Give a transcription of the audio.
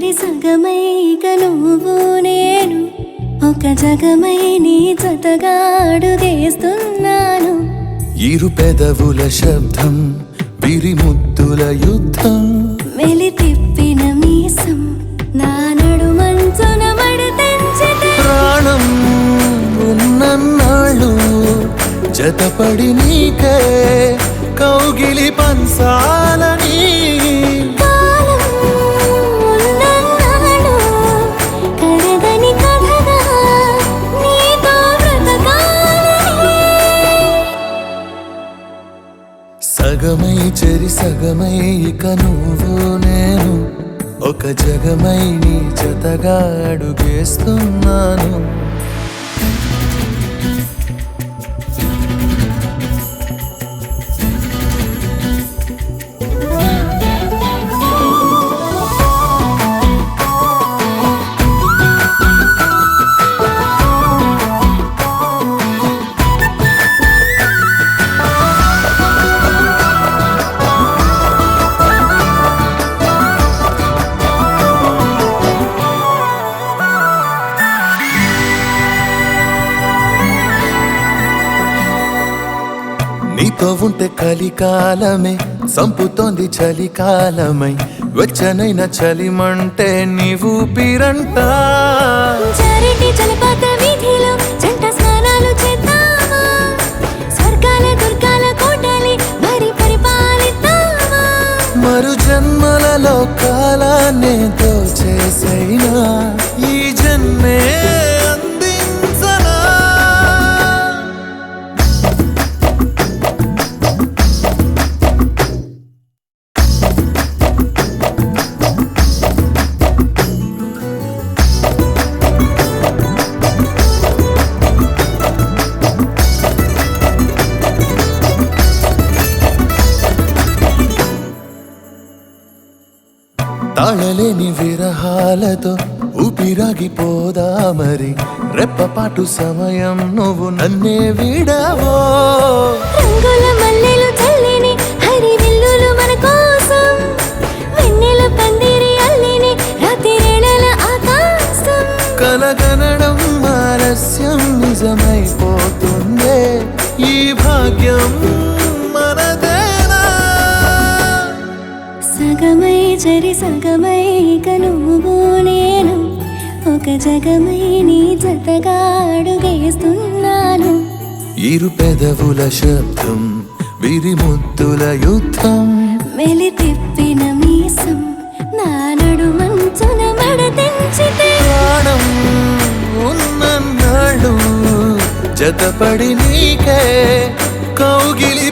చెరి సగమై ఇక నువ్వు నేను ఒక జగమై నీ జతగా అడుగేస్తున్నాను ఇరు పెదవుల శబ్దం విరిముద్దుల యుద్ధం. మెలి తిప్పిన మీసం నా నడుమంచున ప్రాణం ఉన్నన్నాళ్ళు జతపడి నీకే కౌగిలి పంచాలని సగమై చెరి సగమై ఇక నువ్వు నేను. ఒక జగమై నీ జతగా అడుగేస్తున్నాను నీతో ఉంటే కలికాలమే సంపుతోంది చలికాలమై వెచ్చనైన చలిమంటే నీవు పిరంట. మరు జన్మలలో కాలాన్ని దోచేసైనా ఈ జన్మే తాళలేని విరహాలతో ఊపిరాగిపోదా మరి? రెప్పపాటు సమయం నువ్వు నన్నే విడవో. రంగుల మల్లెలు చల్లిని హరి విల్లులు మన కోసం. వెన్నెల పందిరి అల్లిని రాత్రిరేళల ఆకాశం. కలగనడం ఆలస్యం నిజమైపోతుందే. ఈ భాగ్యం చరి సగమై నువ్వు నేను. ఒక జగమై నీ జతగా అడుగేస్తున్నాను ఇరు పెదవుల శబ్దం విరిముద్దుల యుద్ధం. మెలి తిప్పిన మీసం నా నడుమంచున మడతెంచితే ప్రాణం ఉన్నన్నాళ్ళు జతపడి నీకే కౌగిలి